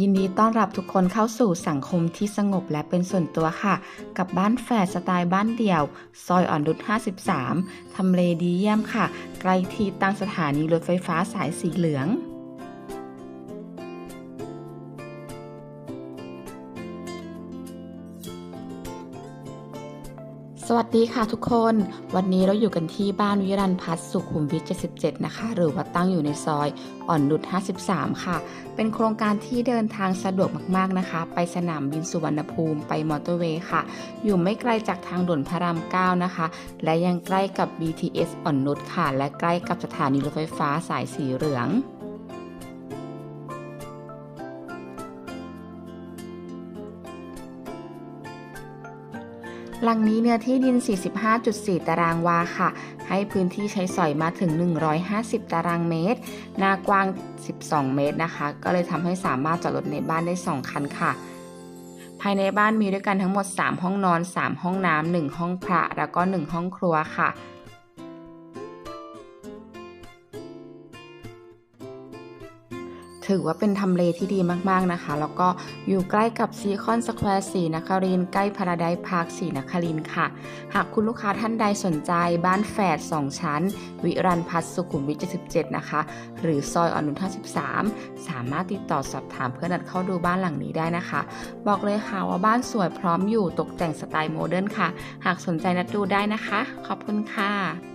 ยินดีต้อนรับทุกคนเข้าสู่สังคมที่สงบและเป็นส่วนตัวค่ะ กับบ้านแฝดสไตล์บ้านเดี่ยว ซอยอ่อนนุช53 ทำเลดีเยี่ยมค่ะ ใกล้ที่ตั้งสถานีรถไฟฟ้าสายสีเหลือง สวัสดีค่ะทุกคน วันนี้เราอยู่กันที่บ้านวิรันพัฒน์สุขุมวิท 77 นะคะ หรือว่าตั้งอยู่ในซอยอ่อนนุช53 ค่ะ เป็นโครงการที่เดินทางสะดวกมากๆนะคะ ไปสนามบินสุวรรณภูมิไปมอเตอร์เวย์ค่ะ อยู่ไม่ไกลจากทางด่วนพระราม 9 นะคะ และยังใกล้กับ BTS อ่อนนุชค่ะ และใกล้กับสถานีรถไฟฟ้าสายสีเหลือง หลังนี้เนื้อที่ดิน 45.4 ตารางวาค่ะ ให้พื้นที่ใช้สอยมาถึง 150 ตารางเมตร หน้ากว้าง 12 เมตรนะคะ ก็เลยทำให้สามารถจอดรถในบ้านได้ 2 คันค่ะ ภายในบ้านมีด้วยกันทั้งหมด 3 ห้องนอน 3 ห้องน้ำ1ห้องพระ แล้วก็ 1 ห้องครัวค่ะ ถือว่าเป็นทำเลที่ดีมากๆนะคะ แล้วก็อยู่ใกล้กับซีคอนสแควร์สีนครินใกล้พาราไดพาร์คสีนครินค่ะ หากคุณลูกค้าท่านใดสนใจบ้านแฝด 2 ชั้น วิรันพัฒน์สุขุมวิท 77 นะคะ หรือซอยอ่อนนุช53 สามารถติดต่อสอบถามเพื่อนัดเข้าดูบ้านหลังนี้ได้นะคะ บอกเลยค่ะว่าบ้านสวยพร้อมอยู่ตกแต่งสไตล์โมเดิร์นค่ะ หากสนใจนัดดูได้นะคะ ขอบคุณค่ะ